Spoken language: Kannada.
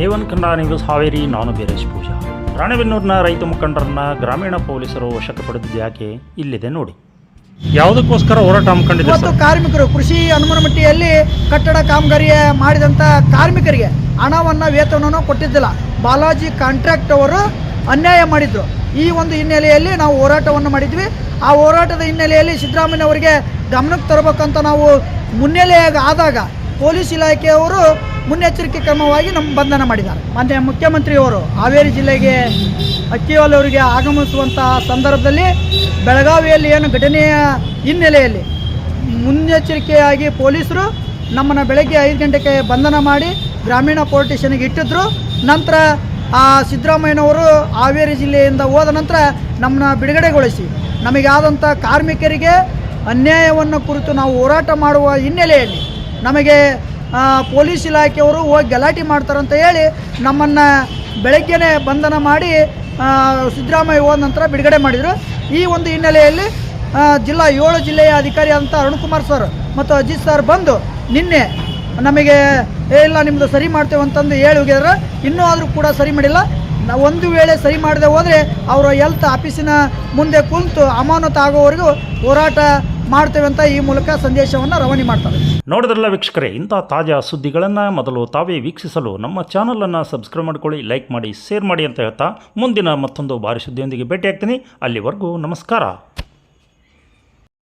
ಏವನ್ ಕನ್ನಡ ನ್ಯೂಸ್ ಹಾವೇರಿ ನಾನು ಬೀರೇಶ್ ಪೂಜಾ. ರಾಣೆಬೆನ್ನೂರಿನ ರೈತ ಮುಖಂಡರನ್ನ ಗ್ರಾಮೀಣ ಪೊಲೀಸರು ವಶಕ್ಕೆ ಪಡೆದಿದ್ದು ಯಾಕೆ? ಇಲ್ಲಿದೆ ನೋಡಿ. ಯಾವುದಕ್ಕೋಸ್ಕರ ಹೋರಾಟ ಹಮ್ಮಿಕೊಂಡಿದೆ ಮತ್ತು ಕಾರ್ಮಿಕರು ಕೃಷಿ ಹನುಮನಮಟ್ಟಿಯಲ್ಲಿ ಕಟ್ಟಡ ಕಾಮಗಾರಿಯ ಮಾಡಿದಂಥ ಕಾರ್ಮಿಕರಿಗೆ ಹಣವನ್ನು ವೇತನವನ್ನು ಕೊಟ್ಟಿದ್ದಿಲ್ಲ. ಬಾಲಾಜಿ ಕಾಂಟ್ರಾಕ್ಟ್ ಅವರು ಅನ್ಯಾಯ ಮಾಡಿದ್ರು. ಈ ಒಂದು ಹಿನ್ನೆಲೆಯಲ್ಲಿ ನಾವು ಹೋರಾಟವನ್ನು ಮಾಡಿದ್ವಿ. ಆ ಹೋರಾಟದ ಹಿನ್ನೆಲೆಯಲ್ಲಿ ಸಿದ್ದರಾಮಯ್ಯ ಅವರಿಗೆ ಗಮನಕ್ಕೆ ತರಬೇಕಂತ ನಾವು ಮುನ್ನೆಲೆಯಾಗ ಆದಾಗ ಪೊಲೀಸ್ ಇಲಾಖೆಯವರು ಮುನ್ನೆಚ್ಚರಿಕೆ ಕ್ರಮವಾಗಿ ನಮ್ಮ ಬಂಧನ ಮಾಡಿದ್ದಾರೆ. ಮಾನ್ಯ ಮುಖ್ಯಮಂತ್ರಿಯವರು ಹಾವೇರಿ ಜಿಲ್ಲೆಗೆ ಅಕ್ಕಿವಾಲ್ ಅವರಿಗೆ ಆಗಮಿಸುವಂತಹ ಸಂದರ್ಭದಲ್ಲಿ ಬೆಳಗಾವಿಯಲ್ಲಿ ಏನು ಘಟನೆಯ ಹಿನ್ನೆಲೆಯಲ್ಲಿ ಮುನ್ನೆಚ್ಚರಿಕೆಯಾಗಿ ಪೊಲೀಸರು ನಮ್ಮನ್ನು ಬೆಳಗ್ಗೆ ಐದು ಗಂಟೆಗೆ ಬಂಧನ ಮಾಡಿ ಗ್ರಾಮೀಣ ಪೊಲೀಸ್ ಇಟ್ಟಿದ್ರು. ನಂತರ ಆ ಸಿದ್ದರಾಮಯ್ಯನವರು ಹಾವೇರಿ ಜಿಲ್ಲೆಯಿಂದ ಹೋದ ನಂತರ ನಮ್ಮನ್ನ ಬಿಡುಗಡೆಗೊಳಿಸಿ. ನಮಗೆ ಆದಂಥ ಕಾರ್ಮಿಕರಿಗೆ ಅನ್ಯಾಯವನ್ನು ಕುರಿತು ನಾವು ಹೋರಾಟ ಮಾಡುವ ಹಿನ್ನೆಲೆಯಲ್ಲಿ ನಮಗೆ ಪೊಲೀಸ್ ಇಲಾಖೆಯವರು ಹೋಗಿ ಗಲಾಟೆ ಮಾಡ್ತಾರಂತ ಹೇಳಿ ನಮ್ಮನ್ನು ಬೆಳಗ್ಗೆನೇ ಬಂಧನ ಮಾಡಿ ಸಿದ್ದರಾಮಯ್ಯ ಹೋದ ನಂತರ ಬಿಡುಗಡೆ ಮಾಡಿದರು. ಈ ಒಂದು ಹಿನ್ನೆಲೆಯಲ್ಲಿ ಜಿಲ್ಲಾ ಏಳು ಜಿಲ್ಲೆಯ ಅಧಿಕಾರಿ ಆದಂಥ ಅರುಣ್ಕುಮಾರ್ ಸರ್ ಮತ್ತು ಅಜಿತ್ ಸರ್ ಬಂದು ನಿನ್ನೆ ನಮಗೆ ಇಲ್ಲ ನಿಮ್ಮದು ಸರಿ ಮಾಡ್ತೇವೆ ಅಂತಂದು ಹೇಳಿ ಹೋಗಿದ್ರೆ. ಇನ್ನೂ ಆದರೂ ಕೂಡ ಸರಿ ಮಾಡಿಲ್ಲ. ಒಂದು ವೇಳೆ ಸರಿ ಮಾಡದೆ ಹೋದರೆ ಅವರ ಹೆಲ್ತ್ ಆಫೀಸಿನ ಮುಂದೆ ಕುಂತು ಅಮಾನತು ಆಗೋವರೆಗೂ ಹೋರಾಟ ಮಾಡ್ತೇವೆ ಅಂತ ಈ ಮೂಲಕ ಸಂದೇಶವನ್ನು ರವಾನೆ ಮಾಡ್ತಾರೆ. ನೋಡಿದ್ರಲ್ಲ ವೀಕ್ಷಕರೇ, ಇಂಥ ತಾಜಾ ಸುದ್ದಿಗಳನ್ನು ಮೊದಲು ತಾವೇ ವೀಕ್ಷಿಸಲು ನಮ್ಮ ಚಾನಲನ್ನು ಸಬ್ಸ್ಕ್ರೈಬ್ ಮಾಡ್ಕೊಳ್ಳಿ ಲೈಕ್ ಮಾಡಿ ಶೇರ್ ಮಾಡಿ ಅಂತ ಹೇಳ್ತಾ ಮುಂದಿನ ಮತ್ತೊಂದು ಭಾರಿ ಸುದ್ದಿಯೊಂದಿಗೆ ಭೇಟಿಯಾಗ್ತೀನಿ. ಅಲ್ಲಿವರೆಗೂ ನಮಸ್ಕಾರ.